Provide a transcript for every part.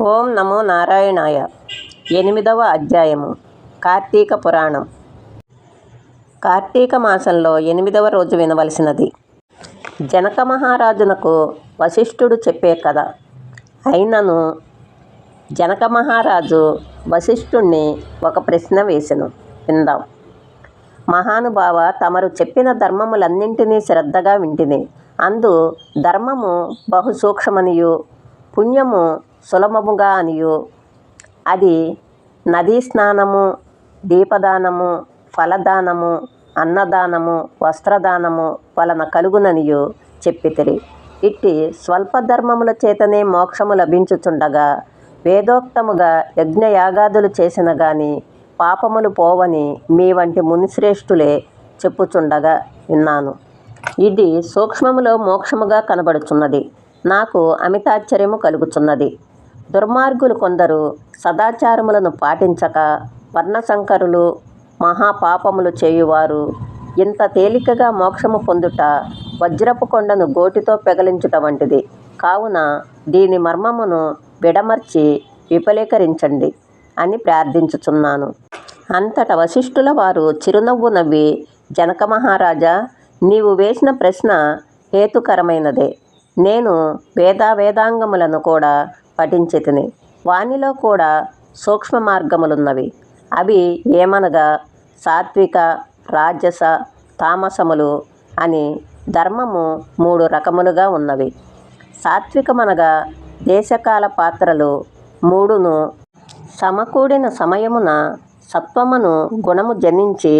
ఓం నమో నారాయణాయ. ఎనిమిదవ అధ్యాయము. కార్తీక పురాణం. కార్తీక మాసంలో ఎనిమిదవ రోజు వినవలసినది. జనక మహారాజునకు వశిష్ఠుడు చెప్పే కథ. అయినను జనక మహారాజు వశిష్ఠుణ్ణి ఒక ప్రశ్న వేసెను. విందాం. మహానుభావ తమరు చెప్పిన ధర్మములన్నింటినీ శ్రద్ధగా వింటిని. అందు ధర్మము బహుసూక్ష్మనియు పుణ్యము సులభముగా అనియు. అది నదీ స్నానము దీపదానము ఫలదానము అన్నదానము వస్త్రదానము వలన కలుగుననియు చెప్పితిరి. ఇట్టి స్వల్ప ధర్మముల చేతనే మోక్షము లభించుచుండగా వేదోక్తముగా యజ్ఞయాగాదులు చేసిన గాని పాపములు పోవని మీ వంటి మునిశ్రేష్ఠులే చెప్పుచుండగా విన్నాను. ఇది సూక్ష్మములో మోక్షముగా కనబడుచున్నది. నాకు అమితాశ్చర్యము కలుగుచున్నది. దుర్మార్గులు కొందరు సదాచారములను పాటించక వర్ణశంకరులు మహాపాపములు చేయువారు. ఇంత తేలికగా మోక్షము పొందుట వజ్రపు కొండను గోటితో పెగలించుట వంటిది. కావున దీని మర్మమును విడమర్చి విఫలీకరించండి అని ప్రార్థించుచున్నాను. అంతట వశిష్ఠుల వారు చిరునవ్వు నవ్వి జనక మహారాజా నీవు వేసిన ప్రశ్న హేతుకరమైనదే. నేను వేదా వేదాంగములను కూడా పఠించితిని. వానిలో కూడా సూక్ష్మ మార్గములున్నవి అవి ఏమనగా సాత్విక రాజస తామసములు అని ధర్మము మూడు రకములుగా ఉన్నవి. సాత్వికమనగా దేశకాల పాత్రలు మూడును సమకూడిన సమయమున సత్వమును గుణము జనించి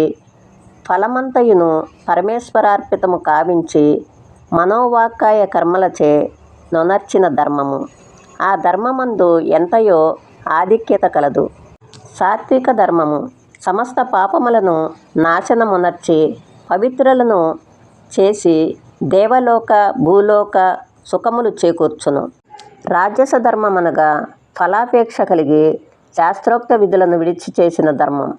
ఫలమంతయును పరమేశ్వరార్పితము కావించి మనోవాక్కాయ కర్మలచే నొనర్చిన ధర్మము. ఆ ధర్మమందు ఎంతయో ఆధిక్యత కలదు. సాత్విక ధర్మము సమస్త పాపములను నాశనమునర్చి పవిత్రులను చేసి దేవలోక భూలోక సుఖములు చేకూర్చును. రాజస ధర్మమనగా ఫలాపేక్ష కలిగి శాస్త్రోక్త విధులను విడిచి చేసిన ధర్మం.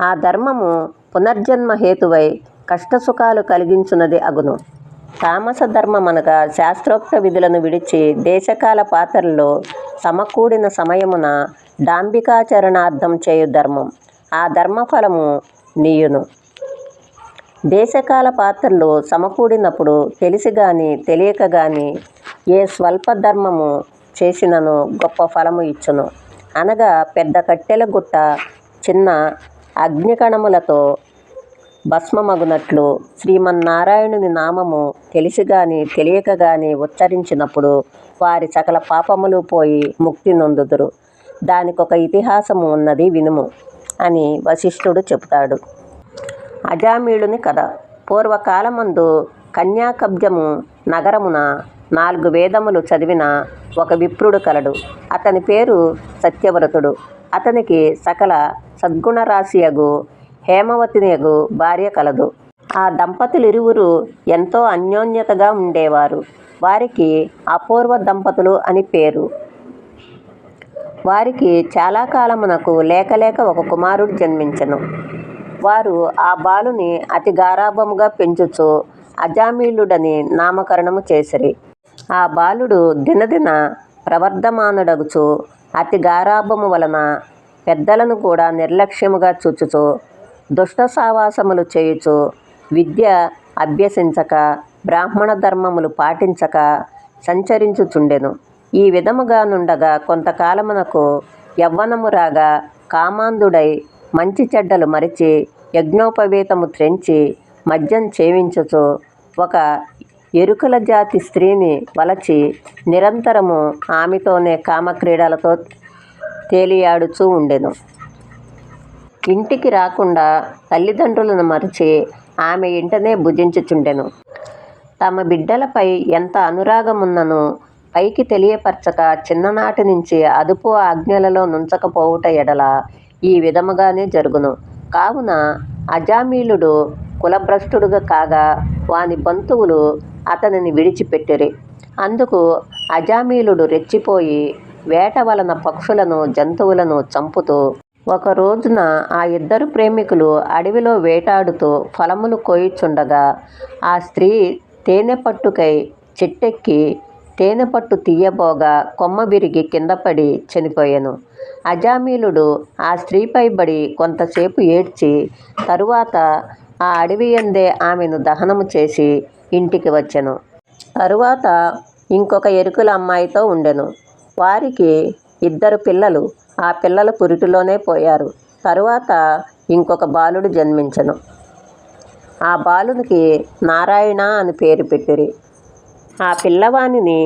ఆ ధర్మము పునర్జన్మ హేతువై కష్టసుఖాలు కలిగించున్నది అగును. తామస ధర్మం అనగా శాస్త్రోక్త విధులను విడిచి దేశకాల పాత్రల్లో సమకూడిన సమయమున డాంబికాచరణార్థం చేయు ధర్మం. ఆ ధర్మఫలము నీయును. దేశకాల పాత్రలు సమకూడినప్పుడు తెలిసి గాని తెలియక గాని ఏ స్వల్ప ధర్మము చేసినను గొప్ప ఫలము ఇచ్చును. అనగా పెద్ద కట్టెల గుట్ట చిన్న అగ్నికణములతో భస్మమగునట్లు శ్రీమన్నారాయణుని నామము తెలిసి గాని తెలియక గాని ఉచ్చరించినప్పుడు వారి సకల పాపములు పోయి ముక్తి నొందుదురు. దానికొక ఇతిహాసము ఉన్నది వినుము అని వశిష్ఠుడు చెబుతాడు. అజామీళుని కథ. పూర్వకాలమందు కన్యాకబ్జము నగరమున నాలుగు వేదములు చదివిన ఒక విప్రుడు కలడు. అతని పేరు సత్యవ్రతుడు. అతనికి సకల సద్గుణరాశియగు హేమవతినియగు భార్య కలదు. ఆ దంపతులిరువురు ఎంతో అన్యోన్యతగా ఉండేవారు. వారికి అపూర్వ దంపతులు అని పేరు. వారికి చాలా కాలమునకు లేకలేక ఒక కుమారుడు జన్మించెను. వారు ఆ బాలుని అతి గారాభముగా పెంచుచు అజామీలుడని నామకరణము చేసిరి. ఆ బాలుడు దినదిన ప్రవర్ధమానుడగుచు అతి గారాభము వలన పెద్దలను కూడా నిర్లక్ష్యముగా చూచుచు దుష్ట సావాసములు చేయుచు విద్య అభ్యసించక బ్రాహ్మణ ధర్మములు పాటించక సంచరించుచుండెను. ఈ విధముగా నుండగా కొంతకాలమునకు యవ్వనము రాగా కామాంధుడై మంచి చెడ్డలు మరిచి యజ్ఞోపవేతము త్రెంచి మద్యం చేవించుచు ఒక ఎరుకల జాతి స్త్రీని వలచి నిరంతరము ఆమెతోనే కామక్రీడలతో తేలియాడుచూ ఉండెను. ఇంటికి రాకుండా తల్లిదండ్రులను మరచి ఆమె ఇంటనే భుజించుచుండెను. తమ బిడ్డలపై ఎంత అనురాగమున్నను పైకి తెలియపరచక చిన్ననాటి నుంచి అదుపు ఆజ్ఞలలో నుంచకపోవుట ఎడల ఈ విధముగానే జరుగును. కావున అజామీలుడు కులభ్రష్టుడుగా కాగా వాని బంధువులు అతనిని విడిచిపెట్టిరి. అందుకు అజామీలుడు రెచ్చిపోయి వేట వలన పక్షులను జంతువులను చంపుతూ ఒక రోజున ఆ ఇద్దరు ప్రేమికులు అడవిలో వేటాడుతూ ఫలములు కోయుచుండగా ఆ స్త్రీ తేనె పట్టుకై చెట్టెక్కి తేనె పట్టు తీయబోగా కొమ్మ విరిగి కిందపడి చనిపోయాను. అజామీలుడు ఆ స్త్రీపై బడి కొంతసేపు ఏడ్చి తరువాత ఆ అడవి ఎందే ఆమెను దహనము చేసి ఇంటికి వచ్చెను. తరువాత ఇంకొక ఎరుకుల అమ్మాయితో ఉండెను. వారికి ఇద్దరు పిల్లలు ఆ పిల్లలు పురిటిలోనే పోయారు. తరువాత ఇంకొక బాలుడు జన్మించను. ఆ బాలునికి నారాయణ అని పేరు పెట్టిరి. ఆ పిల్లవానిని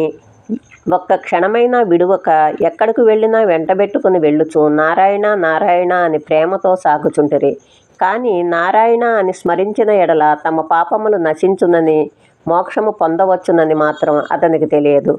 ఒక్క క్షణమైనా విడువక ఎక్కడికి వెళ్ళినా వెంటబెట్టుకుని వెళ్ళుచు నారాయణ నారాయణ అని ప్రేమతో సాగుచుంటిరి. కానీ నారాయణ అని స్మరించిన ఎడల తమ పాపములు నశించునని మోక్షము పొందవచ్చునని మాత్రం అతనికి తెలియదు.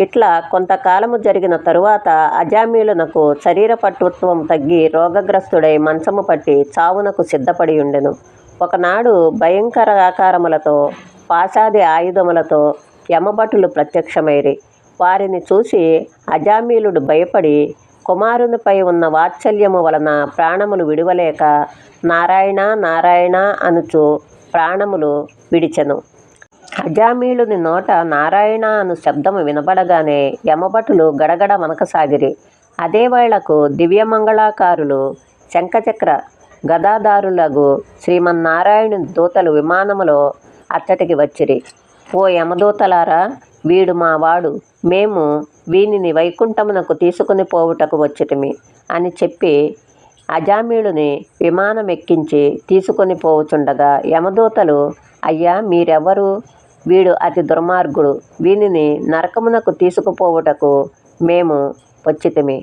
ఇట్లా కొంతకాలము జరిగిన తరువాత అజామీలునకు శరీర పట్టుత్వం తగ్గి రోగగ్రస్తుడై మంచము పట్టి చావునకు సిద్ధపడి ఉండెను. ఒకనాడు భయంకర ఆకారములతో పాశాది ఆయుధములతో యమభటులు ప్రత్యక్షమైరి. వారిని చూసి అజామీలుడు భయపడి కుమారునిపై ఉన్న వాత్సల్యము వలన ప్రాణములు విడువలేక నారాయణ నారాయణ అనుచు ప్రాణములు విడిచెను. అజామీలుని నోట నారాయణ అను శబ్దము వినబడగానే యమభటులు గడగడ వనకసాగిరి అదే వేళకు దివ్యమంగళాకారులు శంఖచక్ర గదాదారులకు శ్రీమన్నారాయణుని దూతలు విమానములో అచ్చటికి వచ్చిరి. ఓ యమదూతలారా వీడు మా వాడు. మేము వీనిని వైకుంఠమునకు తీసుకుని పోవుటకు వచ్చిటిమి అని చెప్పి అజామీళుని విమానం ఎక్కించి తీసుకొని పోవుచుండగా యమదూతలు అయ్యా మీరెవరు? వీడు అతి దుర్మార్గుడు. వీనిని నరకమునకు తీసుకుపోవుటకు మేము వచ్చితిమి.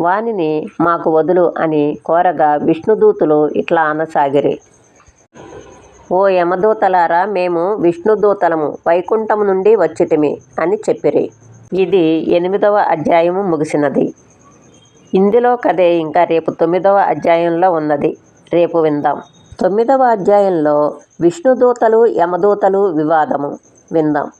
వానిని మాకు వదులు అని కోరగా విష్ణుదూతులు ఇట్లా అనసాగిరి. ఓ యమదూతలారా మేము విష్ణుదూతలము వైకుంఠము నుండి వచ్చితిమి అని చెప్పిరి. ఇది ఎనిమిదవ అధ్యాయము ముగిసినది. ఇందులో కథే ఇంకా రేపు తొమ్మిదవ అధ్యాయంలో ఉన్నది. రేపు విందాం. తొమ్మిదవ అధ్యాయంలో విష్ణుదూతలు యమదూతలు వివాదము. విందాం.